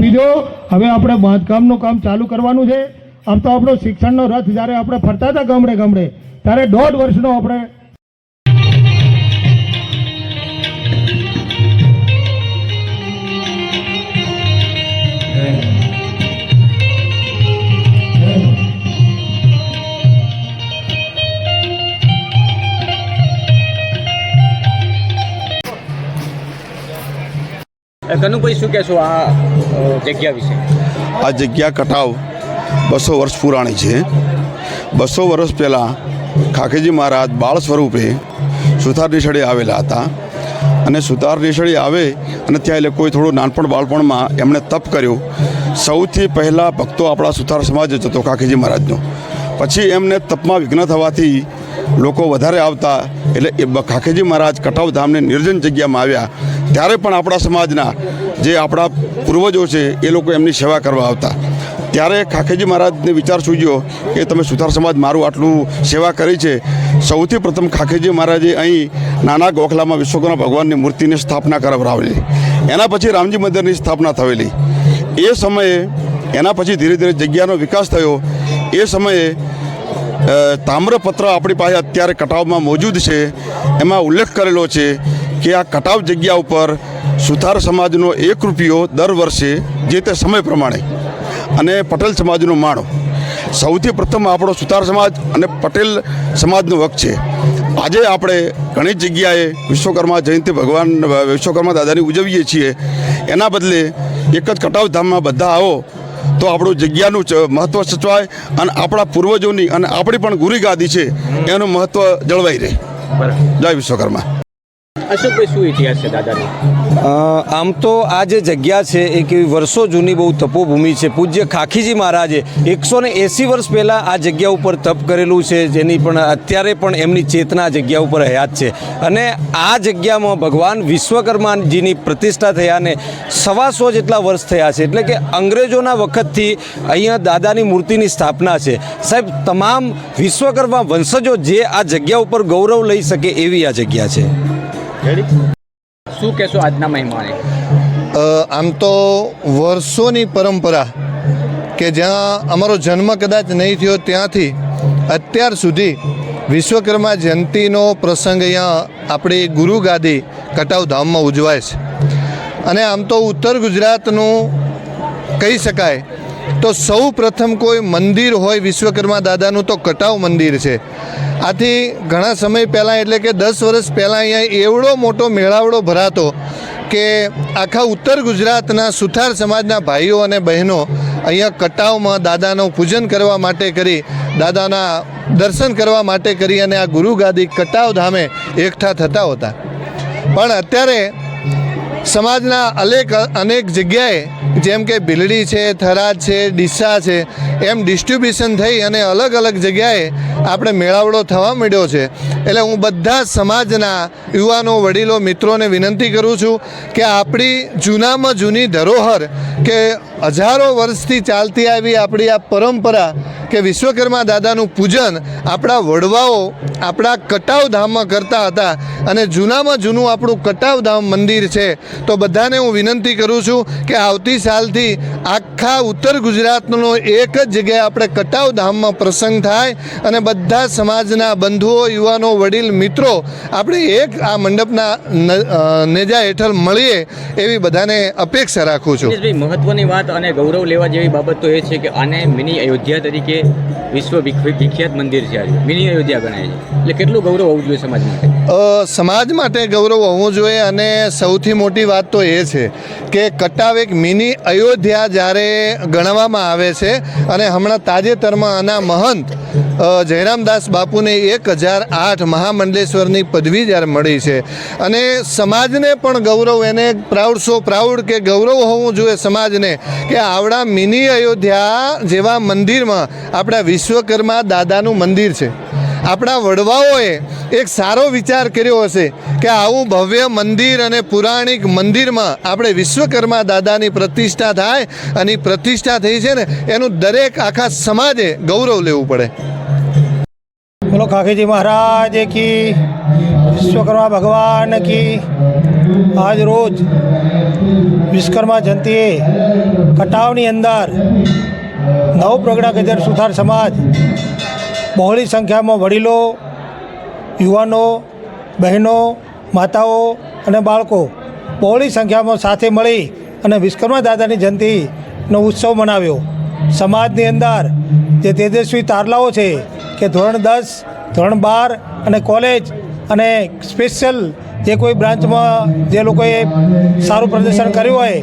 આપી દો. હવે આપણે બાંધકામનું કામ ચાલુ કરવાનું છે. આમ તો આપણો શિક્ષણનો રથ જ્યારે આપણે ફરતા હતા ગામડે ગામડે, ત્યારે દોઢ વર્ષનો આપણે કનુભાઈ, શું કહેશો આ જગ્યા વિશે? આ જગ્યા કટાવ બસો વર્ષ પુરાણી છે. બસો વર્ષ પહેલાં ખાખેજી મહારાજ બાળ સ્વરૂપે સુથાર નિશળે આવેલા હતા. અને સુથાર નિશળે આવે અને ત્યાં એટલે કોઈ થોડું નાનપણ બાળપણમાં એમણે તપ કર્યું. સૌથી પહેલાં ભક્તો આપણા સુથાર સમાજ જ હતો ખાખેજી મહારાજનો. પછી એમને તપમાં વિઘ્ન થવાથી લોકો વધારે આવતા, એટલે એ ખાખેજી મહારાજ કટાવ ધામને નિર્જન જગ્યામાં આવ્યા. ત્યારે પણ આપણા સમાજના જે આપણા પૂર્વજો છે, એ લોકો એમની સેવા કરવા આવતા. ત્યારે ખાખેજી મહારાજને વિચાર સૂજ્યો કે તમે સુથાર સમાજ મારું આટલું સેવા કરી છે. સૌથી પ્રથમ ખાખેજી મહારાજે અહીં નાના ગોખલામાં વિશ્વકર્મા ભગવાનની મૂર્તિની સ્થાપના કરાવરાવેલી એના પછી રામજી મંદિરની સ્થાપના થયેલી એ સમયે એના પછી ધીરે ધીરે જગ્યાનો વિકાસ થયો. એ સમયે તામ્રપત્ર આપણી પાસે અત્યારે કટાવમાં મોજૂદ છે. એમાં ઉલ્લેખ કરેલો છે કે આ કટાવ જગ્યા ઉપર સુથાર સમાજનો એક રૂપિયો દર વર્ષે જે તે સમય પ્રમાણે અને પટેલ સમાજનો માણો. સૌથી પ્રથમ આપણો સુથાર સમાજ અને પટેલ સમાજનો વક છે. આજે આપણે ઘણી જગ્યાએ વિશ્વકર્મા જયંતિ ભગવાન, વિશ્વકર્મા દાદાની ઉજવીએ છીએ. એના બદલે એક જ કટાવ ધામમાં બધા આવો. તો આપણું જગ્યાનું મહત્ત્વ સચવાય અને આપણા પૂર્વજોની અને આપણી પણ ગુરી ગાદી છે એનું મહત્ત્વ જળવાઈ રહે. જય વિશ્વકર્મા. આમ તો આ જે જગ્યા છે એ કેવી વર્ષો જૂની બહુ તપોભૂમિ છે. પૂજ્ય ખાખીજી મહારાજે એકસો એંસી વર્ષ પહેલાં આ જગ્યા ઉપર તપ કરેલું છે, જેની પણ અત્યારે પણ એમની ચેતના જગ્યા ઉપર હયાત છે. અને આ જગ્યામાં ભગવાન વિશ્વકર્માજીની પ્રતિષ્ઠા થયાને સવાસો જેટલા વર્ષ થયા છે. એટલે કે અંગ્રેજોના વખતથી અહીંયા દાદાની મૂર્તિની સ્થાપના છે. સાહેબ, તમામ વિશ્વકર્મા વંશજો જે આ જગ્યા ઉપર ગૌરવ લઈ શકે એવી આ જગ્યા છે. શું કહેશો આજના મહેમાને? આમ તો વર્ષોની પરંપરા કે જ્યાં અમારો જન્મ કદાચ નહીં થયો ત્યાંથી અત્યાર સુધી વિશ્વકર્મા જયંતિનો પ્રસંગ અહીંયા આપણી ગુરુ ગાદી કટાવ ધામમાં ઉજવાય છે. અને આમ તો ઉત્તર ગુજરાતનું કહી શકાય તો સૌ પ્રથમ કોઈ મંદિર હોય વિશ્વકર્મા દાદાનું તો કટાવ મંદિર છે. આથી ઘણા સમય પહેલાં, એટલે કે દસ વર્ષ પહેલાં અહીંયા એવડો મોટો મેળાવડો ભરાતો કે આખા ઉત્તર ગુજરાતના સુથાર સમાજના ભાઈઓ અને બહેનો અહીંયા કટાવમાં દાદાનું પૂજન કરવા માટે કરી, દાદાના દર્શન કરવા માટે કરી અને આ ગુરુગાદી કટાવ ધામે એકઠા થતા હતા. પણ અત્યારે સમાજના અનેક અનેક જગ્યાએ જેમ કે ભીલડી છે, થરાદ છે, ડીસા છે, એમ ડિસ્ટ્રીબ્યુશન થઈ અને અલગ અલગ જગ્યાએ આપણે મેળાવડો થવા માંડ્યો છે. એટલે હું બધા સમાજના યુવાનો, વડીલો, મિત્રોને વિનંતી કરું છું કે આપણી જૂનામાં જૂની ધરોહર કે હજારો વર્ષથી ચાલતી આવી આપણી આ પરંપરા કે વિશ્વકર્મા દાદાનું પૂજન આપણા વડવાઓ આપણા કટાવ ધામમાં કરતા હતા અને જૂનામાં જૂનું આપણું કટાવ ધામ મંદિર છે. તો બધાને હું વિનંતી કરું છું કે આવતી સાલથી આખા ઉત્તર ગુજરાતનો એક જ જગ્યાએ આપણે કટાવ ધામમાં પ્રસંગ થાય અને બધા સમાજના બંધુઓ, યુવાનો, વડીલ, મિત્રો આપણે એક આ મંડપના નેજા હેઠળ મળીએ એવી બધાને અપેક્ષા રાખું છું. મહત્વની વાત અને ગૌરવ લેવા જેવી બાબત તો એ છે કે આને મિની અયોધ્યા તરીકે વિશ્વ વિખ- વિખ્યાત મંદિર છે આજે. મિની અયોધ્યા ગણાય છે. એટલે કેટલું ગૌરવ હોવું જોઈએ સમાજ માટે? સમાજ માટે ગૌરવ હોવું જોઈએ અને સૌથી મોટી વાત તો એ છે કે કટાવ એક મિની અયોધ્યા જ્યારે ગણવામાં આવે છે અને હમણાં તાજેતરમાં આના મહંત જયરામદાસ બાપુને એક હજાર આઠ મહામંડલેશ્વરની પદવી જ્યારે મળી છે અને સમાજને પણ ગૌરવ, એને પ્રાઉડ સો પ્રાઉડ કે ગૌરવ હોવું જોઈએ સમાજને કે આવડા મિની અયોધ્યા જેવા મંદિરમાં આપણા વિશ્વકર્મા દાદાનું મંદિર છે. આપણા વડવાઓએ એક સારો વિચાર કર્યો હશે કે આવું ભવ્ય મંદિર અને પુરાણિક મંદિરમાં આપણે વિશ્વકર્મા દાદાની પ્રતિષ્ઠા થાય અને પ્રતિષ્ઠા થઈ છે ને, એનું દરેક આખા સમાજે ગૌરવ લેવું પડે. બોલો કાકીજી મહારાજ કી વિશ્વકર્મા ભગવાન કી આજ રોજ વિશ્વકર્મા જયંતીએ કટાવની અંદર નવ પ્રગણા ગજર સુથાર સમાજ બહોળી સંખ્યામાં વડીલો, યુવાનો, બહેનો, માતાઓ અને બાળકો બહોળી સંખ્યામાં સાથે મળી અને વિશ્વકર્મા દાદાની જયંતિનો ઉત્સવ મનાવ્યો. સમાજની અંદર જે તેજસ્વી તારલાઓ છે કે ધોરણ દસ, ધોરણ બાર અને કોલેજ અને સ્પેશિયલ જે કોઈ બ્રાન્ચમાં જે લોકોએ સારું પ્રદર્શન કર્યું હોય,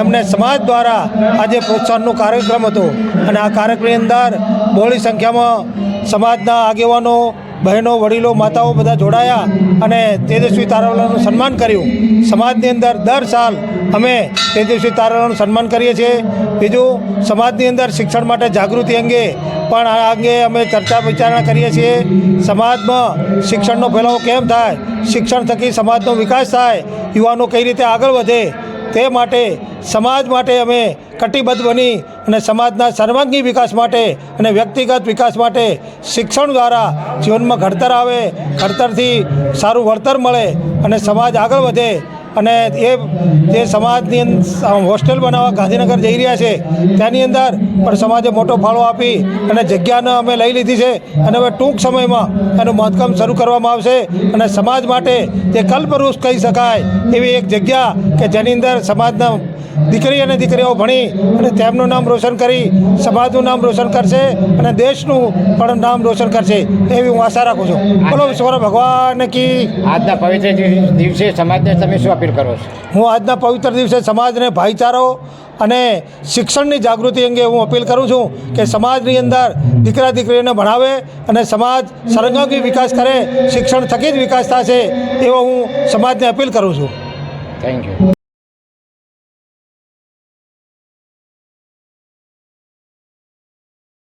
એમને સમાજ દ્વારા આજે પ્રોત્સાહનનો કાર્યક્રમ હતો. અને આ કાર્યક્રમની અંદર બહોળી સંખ્યામાં સમાજના આગેવાનો, બહેનો, વડીલો, માતાઓ બધા જોડાયા અને તેજસ્વી તારાવાલાનું સન્માન કર્યું. સમાજની અંદર દર સાલ અમે તેજસ્વી તારાવાલાનું સન્માન કરીએ છીએ. બીજું, સમાજની અંદર શિક્ષણ માટે જાગૃતિ અંગે પણ આ અંગે અમે ચર્ચા વિચારણા કરીએ છીએ. સમાજમાં શિક્ષણનો ફેલાવો કેમ થાય? શિક્ષણ થકી સમાજનો વિકાસ થાય? યુવાનો કઈ રીતે આગળ વધે? તે માટે, સમાજ માટે અમે કટિબદ્ધ બની અને સમાજના સર્વાંગી વિકાસ માટે અને વ્યક્તિગત વિકાસ માટે શિક્ષણ દ્વારા જીવનમાં ઘડતર આવે, ઘડતરથી સારું વળતર મળે અને સમાજ આગળ વધે અને એ, જે સમાજની હોસ્ટેલ બનાવવા ગાંધીનગર જઈ રહ્યા છે, તેની અંદર પણ સમાજે મોટો ફાળો આપી અને જગ્યાને અમે લઈ લીધી છે અને હવે ટૂંક સમયમાં એનું બાંધકામ શરૂ કરવામાં આવશે અને સમાજ માટે જે કલ્પવૃક્ષ કહી શકાય એવી એક જગ્યા કે જેની અંદર સમાજના દીકરી અને દીકરીઓ ભણી અને તેમનું નામ રોશન કરી સમાજનું નામ રોશન કરશે અને દેશનું પણ નામ રોશન કરશે એવી હું આશા રાખું છું. બોલો વિશ્વર ભગવાન કી આજના પવિત્ર દિવસે સમાજને તમે શું અપીલ કરો છો? હું આજના પવિત્ર દિવસે સમાજને ભાઈચારો અને શિક્ષણની જાગૃતિ અંગે હું અપીલ કરું છું કે સમાજની અંદર દીકરા દીકરીઓને ભણાવે અને સમાજ સર્વાંગી વિકાસ કરે શિક્ષણ થકી જ વિકાસ થશે એવો હું સમાજને અપીલ કરું છું. Thank you